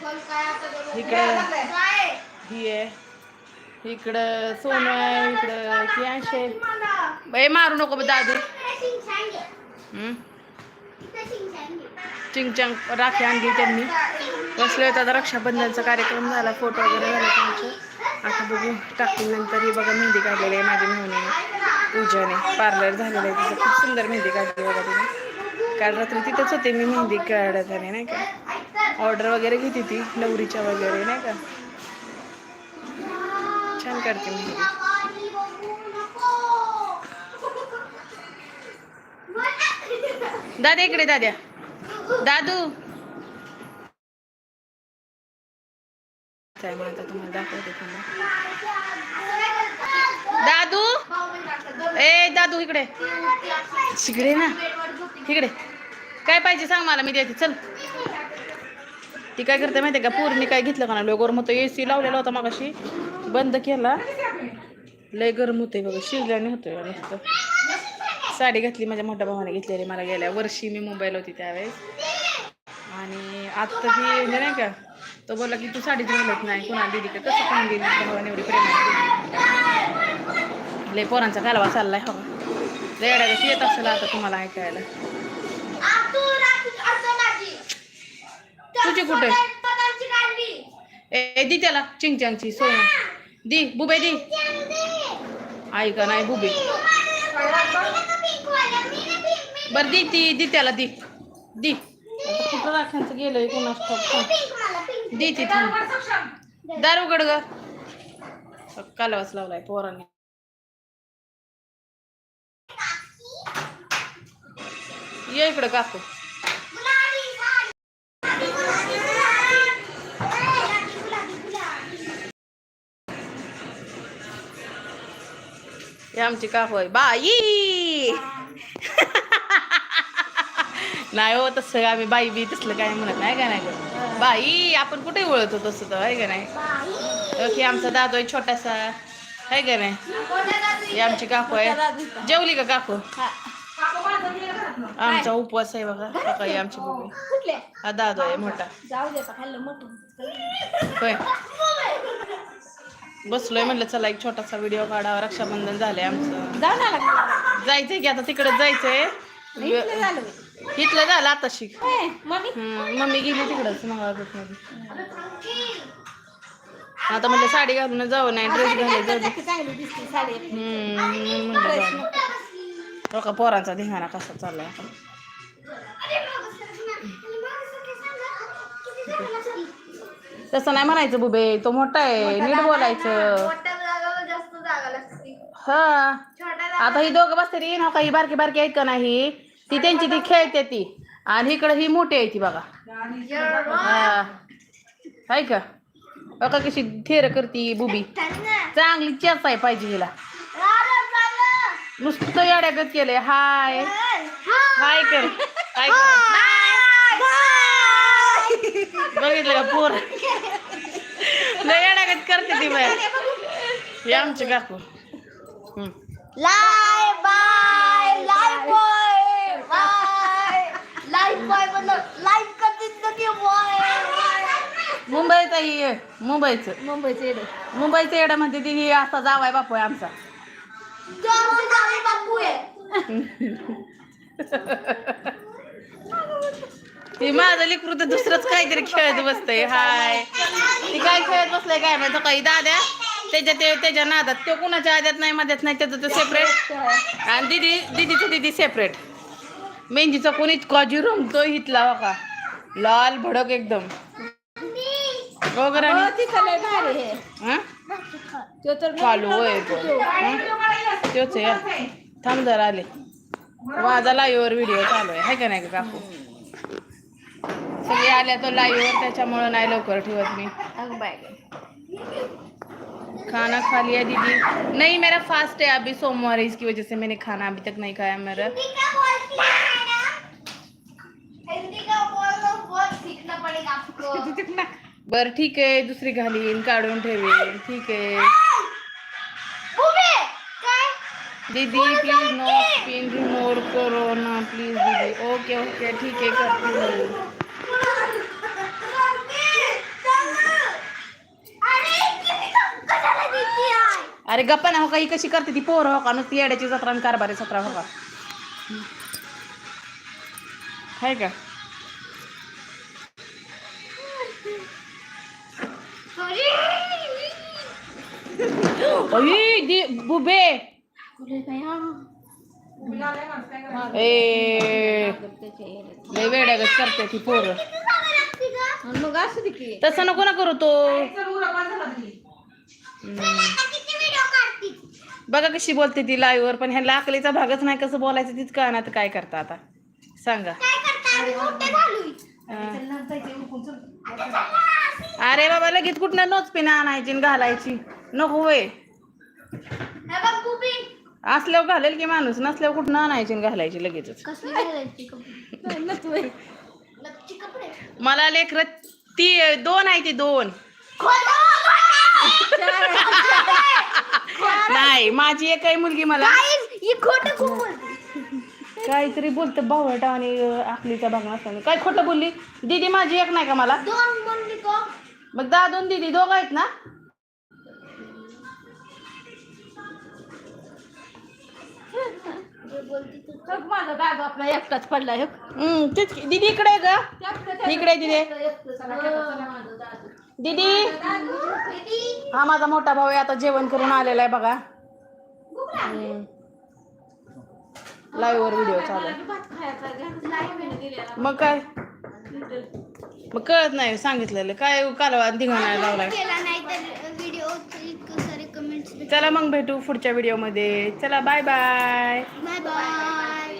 इकडं ही आहे. इकडं सोनू आहे इकडं कियांश आहे. बाई मारू नको दादू. हम्म. चिंगचांग राखी आणली त्यांनी. बसले होते आता रक्षाबंधनचा कार्यक्रम झाला फोटो वगैरे झाला त्यांचं. आता बघू टाकून नंतर. ही बघा मेहंदी काढलेली आहे माझी मेहनी पूजाने. पार्लर झालेलं आहे तिचं. खूप सुंदर मेहंदी काढली बघा तिने. काल रात्री तिथंच होते मी मेहंदी काढत आले नाही का? ऑर्डर वगैरे घेते ती नवरीच्या वगैरे नाही का? छान काढते मी. दादा इकडे दाद्या दादू. मग आता तुम्हाला दाखवते दादू. ए दादू इकडे. इकडे ना. इकडे. काय पाहिजे सांग मला मी देते. चल. ती काय करते माहिती का? पूर्णी काय घेतलं का ना लय गरम होतं. ए सी लावलेला होता मागाशी. बंद केला. लय गरम होतंय बघा. शिजल्याने होतोय मस्त साडी घातली माझ्या मोठ्या भावाने घेतलेली मला गेल्या वर्षी. मी मुंबईला होती त्यावेळेस. आणि आता ती म्हणजे नाही का? तो बोलला की तू साडीच घालत नाही. कुणा दिली का? कसं कोण दिली? भावाने एवढी प्रेम लय पोरांचा कालवा चाललाय. हो लय अडायला येत असेल आता तुम्हाला ऐकायला. तुझी कुठे? ए दी त्याला चिंगचांगची सोय दी बुबे दी. ऐका नाही बुबे. बर दी ती दी त्याला दी. दी. कुठं राखायचं गेलंय ठाऊक. दी ती दार उघड ग. कालवाच लावलाय पोरांनी. ये इकडं काकू. हे आमची काकू आहे. बाई! नाही हो तसं आम्ही बाई बी तसलं काय म्हणत नाही का नाही? बाई आपण कुठे ओळखतो तसं तर आहे का नाही? ओके आमचा दादू आहे छोटासा. आहे का नाही? हे आमची काकू आहे. जेवली का काकू? आमचा उपवास आहे बघा. सकाळी आमची बघू. हा दादू आहे मोठा. होय. बसलोय म्हणलं चला एक छोटासा व्हिडिओ काढावा. रक्षाबंधन झालंय आमचं. जायचंय की आता तिकडे जायचंय. इथलं झालं आता शिक. मम्मी? गेली तिकडच मंगळागोटमध्ये आता म्हणलं साडी घालून जाऊ नाही ड्रेस घालायला जाऊ. हम्म, म्हणलं जाऊ. हो का पोरांचा धिंगाणा कसा चाललाय? आता. तसं नाही म्हणायचं बुबे. तो मोठा आहे. नीट बोलायचं. हा. आता ही दोघं बसते रे ना ही बारकी बारकी आहेत का नाही? ती त्यांची ती खेळते ती. आणि इकडे ही मोठी आहे ती बघा. हा. आहे का? बघा कशी थेर करती बुबी. चांगली चेस आहे पाहिजे हिला. नुसतं येड्यागत केलंय. हाय. हाय कर. हाय कर. बघितलं का पोर? येड्यागत करते ती बाय हे आमचे काकू. लाय बाय लाय बॉय बाय लाईफ बॉय मतलब लाईफ जिंदगी बॉय मुंबईचा ही. आहे, मुंबईचं. मुंबईचे येडे. मुंबईचं येडा म्हणते ती ही असा जावाय बापू आहे आमचा. बापू आहे. ती माझं लेकरू तर दुसरंच काहीतरी खेळत बसतंय. हाय. ती काय खेळत बसलंय काय माहिती? काही दाद्या त्याच्या ते त्याच्या नादात तो कुणाच्या आद्यात नाही मध्यात नाही त्याचं तो सेपरेट आणि दिदी दिदीचं दिदी सेपरेट मेहंदीचा कोणी इतका जी रंगतो हितला बघा. लाल भडक एकदम. हो, चालू आहे. तो हं? तोच आहे. थांब जरा आले. माझा लाईव्हवर व्हिडिओ चालू आहे. हाय का नाही का काकू? सगळे आल्या तो लाईव्हवर त्याच्यामुळं नाही लवकर ठेवत मी. अग बाय खाना खा लिया दीदी. नहीं मेरा फास्ट है अभी सोमवार है इसकी वजह से मैंने खाना अभी तक नहीं खाया मेरा. आपको। बर ठीक आहे दुसरी घालीन काढून ठेवेन ठीक आहे दीदी please no pin remote corona please दीदी. ओके ओके ठीक आहे करते अरे गप्पा ना हो का ही कशी करते ती पोर हो का नुसती येड्याची जत्रा आणि कारभारी सतरा हो का? हाय का? अई दी बुबे. ए लय वेड्यागत करते ती पोर. मग असू दे की. तसं नको ना करू तो. बघा कशी बोलते ती लाईव्ह वर पण ह्या अकलीचा भागच नाही कसं बोलायचं तीच कळणार आता. काय करता? आता सांगा अरे बाबा लगेच कुठनं नोच पिन आणायची आणि घालायची. नको होय असल्यावर घालेल की माणूस नसल्यावर कुठनं आणायची आणि घालायची लगेचच. मला लेकर ती दोन आहे ती दोन. नाही माझी एक आहे मुलगी मला. ही खोट खूप बोलते? काहीतरी बोलतं बावळटा आणि आखलीचा भाग नसताना काय खोटं बोलली? दीदी माझी एक नाही का मला? दोन म्हणली का मग दहा दोन दीदी दोघ आहेत ना? माझा दादा आपला एकटाच पडलाय हम्म, तेच की. दीदी इकडे आहे का इकडे आहे दीदी. दीदी? हा माझा मोठा भाऊ आहे आता जेवण करून आलेला आहे बघा. लाईव्ह वर व्हिडिओ चालू मग काय? मग कळत नाही सांगितलेलं. काय कालवा धिंगाणा लावलाय चला मग भेटू पुढच्या व्हिडिओमध्ये चला बाय बाय बाय बाय